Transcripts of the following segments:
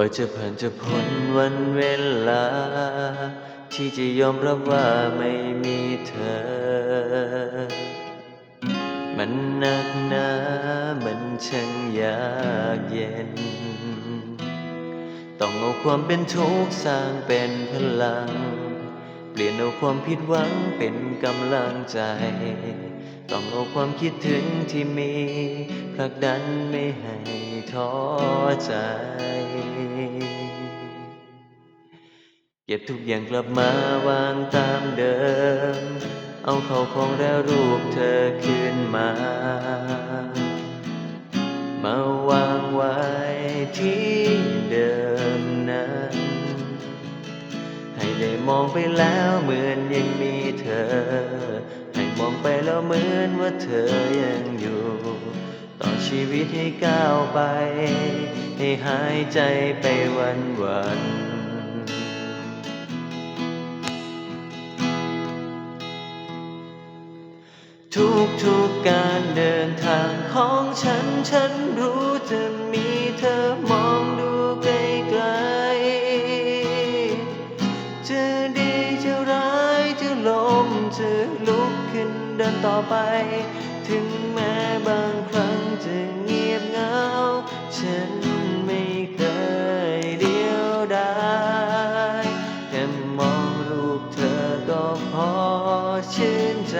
ว่าจะผ่านจะพ้นวันเวลา ที่จะยอมรับว่าไม่มีเธอ มันหนักหนามันช่างยากเย็น ต้องเอาความเป็นทุกข์สร้างเป็นพลัง เปลี่ยนเอาความผิดหวังเป็นกำลังใจ ต้องเอาความคิดถึงที่มีผลักดันไม่ให้ท้อใจ เก็บทุกอย่างกลับมาวางตามเดิม เอาเข้าของแล้วรูปเธอคืนมา มาวางไว้ที่เดิมนั้น ให้ได้มองไปแล้วเหมือนยังมีเธอ ให้มองไปแล้วเหมือนว่าเธอยังอยู่ ต่อชีวิตให้ก้าวไป ให้หายใจไปวันวันทุกทุกการเดินทางของฉัน ฉันรู้จะมีเธอมองดูไกลๆจะดีจะร้ายจะล้มจะลุกขึ้นเดินต่อไป ถึงแม้บางครั้งจะเงียบเหงา ฉันไม่เคยเดียวดายแค่มองรูปเธอก็พอชื่นใจ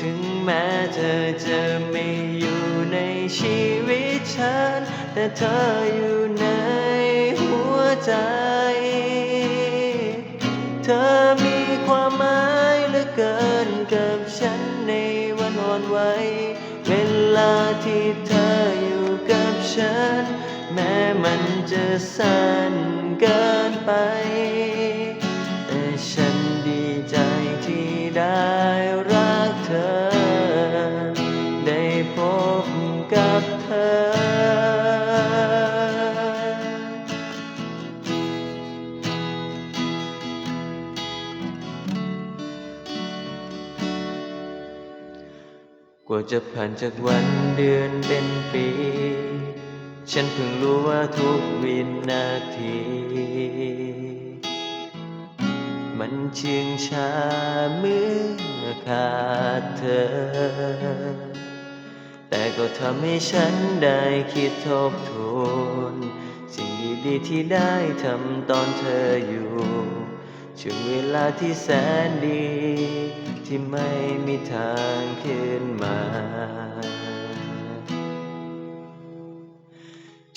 ถึงแม้เธอจะไม่อยู่ในชีวิตฉัน แต่เธออยู่ในหัวใจ เธอมีความหมาย ลือเกินกับฉันในวันอ่อนไหวเวลาที่เธออยู่กับฉัน แม้มันจะสั้นเกินไป แต่ฉันดีใจที่ได้รักเธอ ได้พบกับเธอ กว่าจะผ่านจากวันเดือนเป็นปี ฉันเพิ่งรู้ว่าทุกวินาที มันเชื่องช้าเมื่อขาดเธอ แต่ก็ทำให้ฉันได้คิดทบทวนสิ่งดีๆที่ได้ทำตอนเธออยู่ช่วงเวลาที่แสนดี ที่ไม่มีทางคืนมา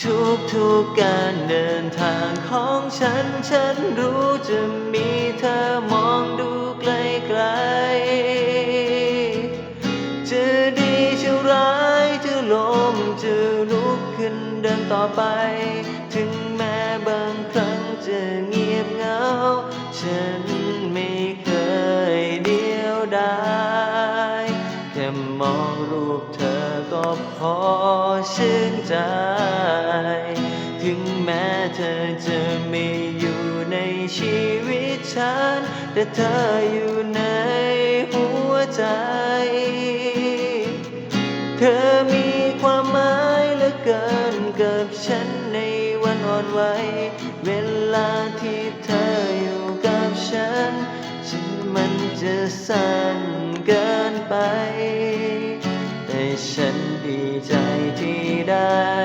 ทุกทุกๆการเดินทางของฉัน ฉันรู้จะมีเธอมองดูไกลๆจะดีจะร้ายจะล้มจะลุกขึ้นเดินต่อไป ถึงแม้บางครั้งจะเงี ชื่นใจ ถึงแม้เธอจะไม่อยู่ในชีวิตฉัน แต่เธออยู่ในหัวใจ เธอมีความหมายเหลือเกินกับฉันในวันอ่อนไหว เวลาที่เธออยู่กับฉัน ฉันมันจะสั้นเกินไป ดีใจที่ได้